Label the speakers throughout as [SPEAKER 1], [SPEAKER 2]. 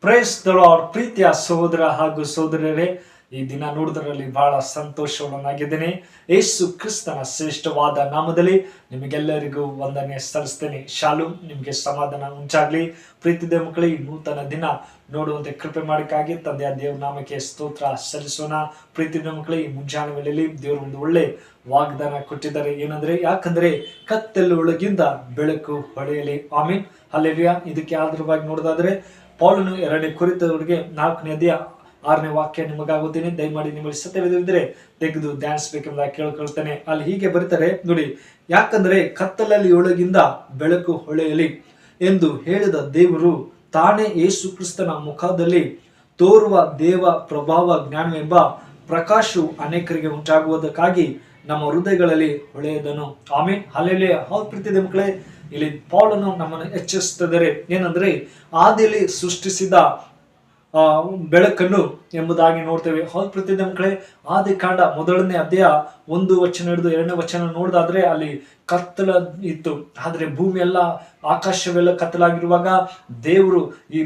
[SPEAKER 1] Praise ಅವ್ರ ಪ್ರೀತಿಯ ಸಹೋದರ ಹಾಗೂ ಸಹೋದರರೇ, ಈ ದಿನ ನೋಡಿದ್ರಲ್ಲಿ ಬಹಳ ಸಂತೋಷವನ್ನಾಗಿದ್ದೇನೆ. ಯೇಸು ಕ್ರಿಸ್ತನ ಶ್ರೇಷ್ಠವಾದ ನಾಮದಲ್ಲಿ ನಿಮಗೆಲ್ಲರಿಗೂ ವಂದನೆ ಸಲ್ಲಿಸ್ತೇನೆ. ಶಾಲು ನಿಮಗೆ ಸಮಾಧಾನ ಉಂಟಾಗ್ಲಿ. ಪ್ರೀತಿದ ಮಕ್ಕಳಿಗೆ ನೂತನ ದಿನ ನೋಡುವಂತೆ ಕೃಪೆ ಮಾಡೋಕ್ಕಾಗಿ ತಂದೆಯ ದೇವ್ರ ನಾಮಕ್ಕೆ ಸ್ತೋತ್ರ ಸಲ್ಲಿಸೋಣ. ಪ್ರೀತಿದ ಮಕ್ಕಳಿಗೆ ಮುಂಜಾನೆ ವೇಳೆಯಲ್ಲಿ ದೇವರು ಒಂದು ಒಳ್ಳೆ ವಾಗ್ದಾನ ಕೊಟ್ಟಿದ್ದಾರೆ. ಏನಂದ್ರೆ, ಯಾಕಂದ್ರೆ ಕತ್ತಲು ಒಳಗಿಂದ ಬೆಳಕು ಹೊಳೆಯಲಿ. ಆಮೀನ್. ಅಲ್ಲೆಲಿಯ ಇದಕ್ಕೆ ಆಧಾರವಾಗಿ ನೋಡೋದಾದ್ರೆ ಪೌಲನು ಎರಡನೇ ಕುರಿತವರಿಗೆ ನಾಲ್ಕನೇ ಅಧ್ಯಾಯ ಆರನೇ ವಾಕ್ಯ ನಿಮಗಾಗುತ್ತೇನೆ. ದಯಮಾಡಿ ನಿಮಗೆ ಸತ್ಯವಿದ್ದರೆ ತೆಗೆದು ಧ್ಯಾನಿಸಬೇಕೆಂಬುದಾಗಿ ಕೇಳ್ಕೊಳ್ತೇನೆ ಅಲ್ಲಿ ಹೀಗೆ ಬರೀತಾರೆ, ನೋಡಿ, ಯಾಕಂದ್ರೆ ಕತ್ತಲಲ್ಲಿ ಒಳಗಿಂದ ಬೆಳಕು ಹೊಳೆಯಲಿ ಎಂದು ಹೇಳಿದ ದೇವರು ತಾನೇ ಯೇಸು ಕ್ರಿಸ್ತನ ಮುಖದಲ್ಲಿ ತೋರುವ ದೇವ ಪ್ರಭಾವ ಜ್ಞಾನವೆಂಬ ಪ್ರಕಾಶವು ಅನೇಕರಿಗೆ ಉಂಟಾಗುವುದಕ್ಕಾಗಿ ನಮ್ಮ ಹೃದಯಗಳಲ್ಲಿ ಹೊಳೆಯದನು. ಆಮೇನ್. ಹಲ್ಲೆಲೆ ಹೌದು ಪ್ರೀತಿದೆ ಮಕ್ಕಳೇ ಇಲ್ಲಿ ಪೌಲನು ನಮ್ಮನ್ನು ಎಚ್ಚರಿಸುತ್ತಿದ್ದಾರೆ ಏನಂದ್ರೆ ಆದಿಯಲ್ಲಿ ಸೃಷ್ಟಿಸಿದ, ಆ, ಬೆಳಕನ್ನು ಎಂಬುದಾಗಿ ನೋಡ್ತೇವೆ. ಹೌದು ಪ್ರತಿದಿನ ಮಕ್ಕಳೇ ಆದಿ ಕಾಂಡ ಮೊದಲನೇ ಅಧ್ಯಾಯ ಒಂದು ವಚನ ಹಿಡಿದು ಎರಡನೇ ವಚನ ನೋಡಿದಾದ್ರೆ ಅಲ್ಲಿ ಕತ್ತಲ ಇತ್ತು ಆದರೆ ಭೂಮಿಯೆಲ್ಲ ಆಕಾಶವೆಲ್ಲ ಕತ್ತಲಾಗಿರುವಾಗ ದೇವರು ಈ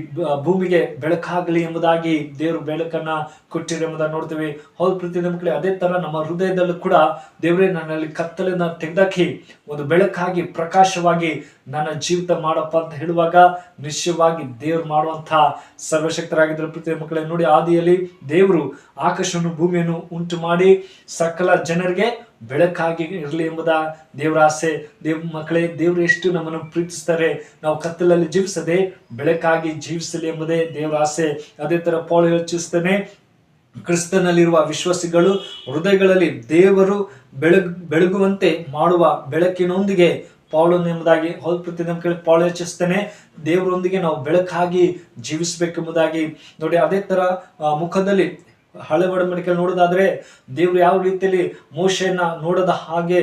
[SPEAKER 1] ಭೂಮಿಗೆ ಬೆಳಕಾಗಲಿ ಎಂಬುದಾಗಿ ದೇವರು ಬೆಳಕನ್ನ ಕೊಟ್ಟಿರೋ ಎಂಬುದನ್ನು ನೋಡ್ತೇವೆ. ಹೌದು ಪ್ರೀತಿ ಮಕ್ಕಳೇ, ಅದೇ ತರ ನಮ್ಮ ಹೃದಯದಲ್ಲೂ ಕೂಡ ದೇವರೇ ನನ್ನಲ್ಲಿ ಕತ್ತಲನ್ನ ತೆಗೆದಾಕಿ ಒಂದು ಬೆಳಕಾಗಿ ಪ್ರಕಾಶವಾಗಿ ನನ್ನ ಜೀವಿತ ಮಾಡಪ್ಪ ಅಂತ ಹೇಳುವಾಗ ನಿಶ್ಚಯವಾಗಿ ದೇವ್ರು ಮಾಡುವಂತ ಸರ್ವಶಕ್ತರಾಗಿದ್ದರು ಪ್ರತಿ ಮಕ್ಕಳೇ. ನೋಡಿ, ಆದಿಯಲ್ಲಿ ದೇವರು ಆಕಾಶವನ್ನು ಭೂಮಿಯನ್ನು ಉಂಟು ಮಾಡಿ ಸಕಲ ಜನರಿಗೆ ಬೆಳಕಾಗಿ ಇರಲಿ ಎಂಬುದ ದೇವರ ಆಸೆ. ದೇವ್ ಮಕ್ಕಳೇ, ದೇವರು ಎಷ್ಟು ನಮ್ಮನ್ನು ಪ್ರೀತಿಸ್ತಾರೆ. ನಾವು ಕತ್ತಲಲ್ಲಿ ಜೀವಿಸದೆ ಬೆಳಕಾಗಿ ಜೀವಿಸಲಿ ಎಂಬುದೇ ದೇವರ ಆಸೆ. ಅದೇ ತರ ಪೋಳು ಯೋಚಿಸ್ತಾನೆ, ಕ್ರಿಸ್ತನಲ್ಲಿರುವ ವಿಶ್ವಾಸಿಗಳು ಹೃದಯಗಳಲ್ಲಿ ದೇವರು ಬೆಳಗ್, ಬೆಳಗುವಂತೆ ಮಾಡುವ ಬೆಳಕಿನೊಂದಿಗೆ ಎಂಬುದಾಗಿ ಹೌದು ಪ್ರತಿ ನಮ್ಮ ಕೇಳಿ ಪೌಳು ಯೋಚಿಸ್ತೇನೆ. ದೇವರೊಂದಿಗೆ ನಾವು ಬೆಳಕಾಗಿ ಜೀವಿಸಬೇಕೆಂಬುದಾಗಿ. ನೋಡಿ, ಅದೇ ತರ ಮುಖದಲ್ಲಿ ಹಳೆ ಒಡಂಬಡಿಕೆಯಲ್ಲಿ ನೋಡೋದಾದ್ರೆ ದೇವರು ಯಾವ ರೀತಿಯಲ್ಲಿ ಮೋಶೆಯನ್ನ ನೋಡದ ಹಾಗೆ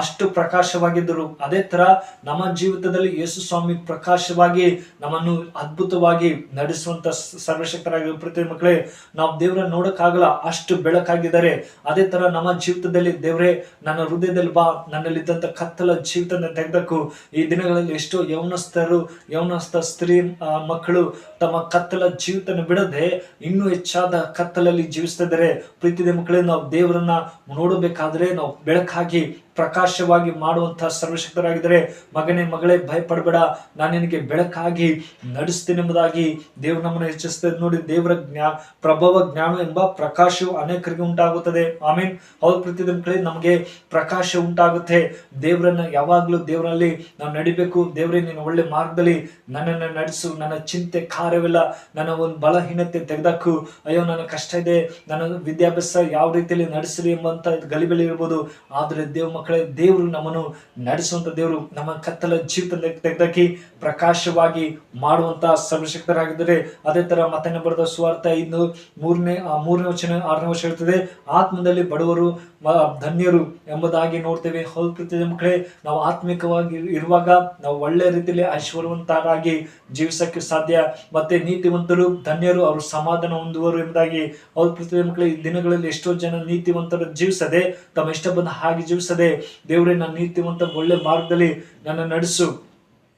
[SPEAKER 1] ಅಷ್ಟು ಪ್ರಕಾಶವಾಗಿದ್ದರು. ಅದೇ ತರ ನಮ್ಮ ಜೀವಿತದಲ್ಲಿ ಯೇಸು ಸ್ವಾಮಿ ಪ್ರಕಾಶವಾಗಿ ನಮ್ಮನ್ನು ಅದ್ಭುತವಾಗಿ ನಡೆಸುವಂತ ಸರ್ವಶಕ್ತರಾಗಿ ಪ್ರತಿ ಮಕ್ಕಳೇ, ನಾವು ದೇವರನ್ನ ನೋಡಕ್ಕಾಗಲ್ಲ, ಅಷ್ಟು ಬೆಳಕಾಗಿದ್ದಾರೆ. ಅದೇ ತರ ನಮ್ಮ ಜೀವಿತದಲ್ಲಿ ದೇವರೇ, ನನ್ನ ಹೃದಯದಲ್ಲಿ ಬಾ, ನನ್ನಲ್ಲಿದ್ದಂತ ಕತ್ತಲ ಜೀವಿತ ತೆಗೆದಕ್ಕು ಈ ದಿನಗಳಲ್ಲಿ ಎಷ್ಟೋ ಯೌನಸ್ಥರು ಯೌನಸ್ಥ ಸ್ತ್ರೀ ಮಕ್ಕಳು ತಮ್ಮ ಕತ್ತಲ ಜೀವಿತನ ಬಿಡದೆ ಇನ್ನೂ ಹೆಚ್ಚಾದ ಕತ್ತಲಲ್ಲಿ ಜೀವಿಸ್ತಿದ್ದಾರೆ ಪ್ರೀತಿದ ಮಕ್ಕಳೇ ನಾವು ದೇವರನ್ನ ನೋಡಬೇಕಾದ್ರೆ ನಾವು ಬೆಳಕಾಗಿ ಪ್ರಕಾಶವಾಗಿ ಮಾಡುವಂತಹ ಸರ್ವಶಕ್ತರಾಗಿದ್ದರೆ, ಮಗನೇ ಮಗಳೇ, ಭಯಪಡಬೇಡ. ನಾನು ನಿನಗೆ ಬೆಳಕಾಗಿ ನಡೆಸ್ತೀನಿ ಎಂಬುದಾಗಿ ದೇವರು ನಮ್ಮನ್ನು ಹೆಚ್ಚಿಸ್ತದೆ ನೋಡಿ, ದೇವರ ಜ್ಞಾ, ಪ್ರಭಾವ ಜ್ಞಾನ ಎಂಬ ಪ್ರಕಾಶವು ಅನೇಕರಿಗೆ ಉಂಟಾಗುತ್ತದೆ. ಆಮೀನ್. ಹೌದು, ಪ್ರತಿದಿನ ನಮಗೆ ಪ್ರಕಾಶ ಉಂಟಾಗುತ್ತೆ. ದೇವರನ್ನ ಯಾವಾಗಲೂ ದೇವರಲ್ಲಿ ನಾವು ನಡಿಬೇಕು. ದೇವರೇ ನೀನು ಒಳ್ಳೆ ಮಾರ್ಗದಲ್ಲಿ ನನ್ನನ್ನು ನಡೆಸು. ನನ್ನ ಚಿಂತೆ ಕಾರ್ಯವಿಲ್ಲ. ನನ್ನ ಒಂದು ಬಲಹೀನತೆ ತೆಗೆದಾಕು. ಅಯ್ಯೋ, ನನ್ನ ಕಷ್ಟ ಇದೆ. ನನ್ನ ವಿದ್ಯಾಭ್ಯಾಸ ಯಾವ ರೀತಿಯಲ್ಲಿ ನಡೆಸಲಿ ಎಂಬಂತ ಗಲಿಬಿಲಿ ಇರ್ಬೋದು. ಆದರೆ ದೇವ್ ದೇವರು ನಮ್ಮನ್ನು ನಡೆಸುವಂತ ದೇವರು ನಮ್ಮ ಕತ್ತಲ ಜೀವಿತ ತೆಗೆದಕ್ಕೆ ಪ್ರಕಾಶವಾಗಿ ಮಾಡುವಂತ ಸರ್ವಶಕ್ತರಾಗಿದ್ದಾರೆ. ಅದೇ ತರ ಮತ್ತೆ ಬರೆದ ಸ್ವಾರ್ಥ ಇನ್ನು ಮೂರನೇ ಮೂರನೇ ವಚನ, ಆರನೇ ವರ್ಷ ಇರ್ತದೆ ಆತ್ಮದಲ್ಲಿ ಬಡವರು ಧನ್ಯರು ಎಂಬುದಾಗಿ ನೋಡ್ತೇವೆ. ಹೌದು ಪ್ರೀತಿಯ ಮಕ್ಕಳೇ, ನಾವು ಆತ್ಮಿಕವಾಗಿ ಇರುವಾಗ ನಾವು ಒಳ್ಳೆ ರೀತಿಯಲ್ಲಿ ಐಶ್ವರ್ಯವಂತರಾಗಿ ಜೀವಿಸಕ್ಕೆ ಸಾಧ್ಯ. ಮತ್ತೆ ನೀತಿವಂತರು, ಧನ್ಯರು ಅವರು ಸಮಾಧಾನ ಹೊಂದುವರು ಎಂಬುದಾಗಿ ಪ್ರೀತಿಯ ಮಕ್ಕಳೇ, ಈ ದಿನಗಳಲ್ಲಿ ಎಷ್ಟೋ ಜನ ನೀತಿವಂತರು ಜೀವಿಸದೆ, ತಮ್ಮ ಇಷ್ಟ ಬಂದ ಹಾಗೆ ಜೀವಿಸದೆ ದೇವರೇ ನನ್ನ ನೀತಿವಂತ ಒಳ್ಳೆ ಮಾರ್ಗದಲ್ಲಿ ನನ್ನ ನಡೆಸು.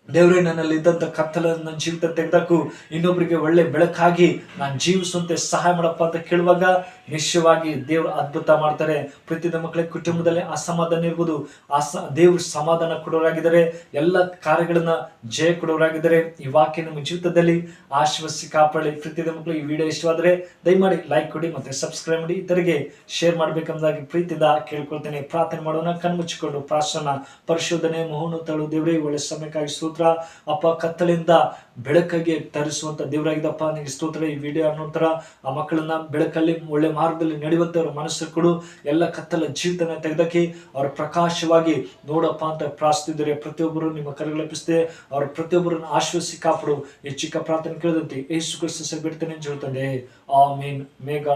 [SPEAKER 1] ದೇವರೇ, ನನ್ನಲ್ಲಿ ಇದ್ದಂಥ ಕತ್ತಲ ನನ್ನ ಜೀವಿತ ತೆಗೆದಕ್ಕೂ ಇನ್ನೊಬ್ಬರಿಗೆ ಒಳ್ಳೆ ಬೆಳಕಾಗಿ ನಾನು ಜೀವಿಸುವಂತೆ ಸಹಾಯ ಮಾಡಪ್ಪ ಅಂತ ಕೇಳುವಾಗ ನಿಶ್ಚಯವಾಗಿ ದೇವರು ಅದ್ಭುತ ಮಾಡ್ತಾರೆ. ಪ್ರತಿಯೊಂದು ಮಕ್ಕಳ, ಕುಟುಂಬದಲ್ಲಿ ಅಸಮಾಧಾನ ಇರ್ಬೋದು. ಅಸ ದೇವರು ಸಮಾಧಾನ ಕೊಡೋರಾಗಿದ್ದಾರೆ. ಎಲ್ಲ ಕಾರ್ಯಗಳನ್ನ ಜಯ ಕೊಡೋರಾಗಿದ್ದಾರೆ. ಈ ವಾಕ್ಯ ನಮ್ಮ ಜೀವಿತದಲ್ಲಿ ಆಶ್ವಾಸಿ ಕಾಪಾಡಲಿ. ಪ್ರತಿಯೊಂದು ಮಕ್ಕಳು, ಈ ವಿಡಿಯೋ ಇಷ್ಟವಾದರೆ ದಯಮಾಡಿ ಲೈಕ್ ಕೊಡಿ ಮತ್ತೆ ಸಬ್ಸ್ಕ್ರೈಬ್ ಮಾಡಿ. ಇತರಿಗೆ ಶೇರ್ ಮಾಡಬೇಕಂದಾಗಿ ಪ್ರೀತಿಯಿಂದ ಕೇಳ್ಕೊಳ್ತೇನೆ. ಪ್ರಾರ್ಥನೆ ಮಾಡೋಣ, ಕಣ್ಮುಚ್ಚಿಕೊಂಡು ಪ್ರಾರ್ಥನಾ, ಪರಿಶೋಧನೆ ತಳು ದೇವರೇ ಒಳ್ಳೆ ಸಮಯಕ್ಕಾಗಿ ಸ್ತೋತ್ರ. ಅಪ್ಪ, ಕತ್ತಲಿಂದ ಬೆಳಕಿಗೆ ತರಿಸುವಂತ ದೇವರಾಗಿದ್ದಪ್ಪ ನಿಮಗೆ ಸ್ತೋತ್ರ. ಈ ವಿಡಿಯೋ ಅನ್ನೋಂತರ ಆ ಮಕ್ಕಳನ್ನ ಬೆಳಕಲ್ಲಿ ಒಳ್ಳೆ ಮಾರ್ಗದಲ್ಲಿ ನಡೆಯುವಂತೆ ಅವ್ರ ಮನಸ್ಸು ಕೊಡು. ಎಲ್ಲ ಕತ್ತಲ ಜೀವಿತನ ತೆಗೆದಕ್ಕೆ ಅವ್ರ ಪ್ರಕಾಶವಾಗಿ ನೋಡಪ್ಪ ಅಂತ ಪ್ರಾರ್ಥಿಸಿದರೆ ಪ್ರತಿಯೊಬ್ಬರು ನಿಮ್ಮ ಕರೆಗಳಪ್ಪಿಸಿದೆ ಅವ್ರ ಪ್ರತಿಯೊಬ್ಬರನ್ನು ಆಶ್ವಸಿ ಕಾಪಾಡು. ಈ ಚಿಕ್ಕ ಪ್ರಾರ್ಥನೆ ಕೇಳಿದಂತೆ ಯೇಸು ಕ್ರಿಸ್ತ ಬಿಡ್ತೇನೆ ಅಂತ ಹೇಳ್ತಾನೆ ಆ ಮೀನ್ ಮೇಘ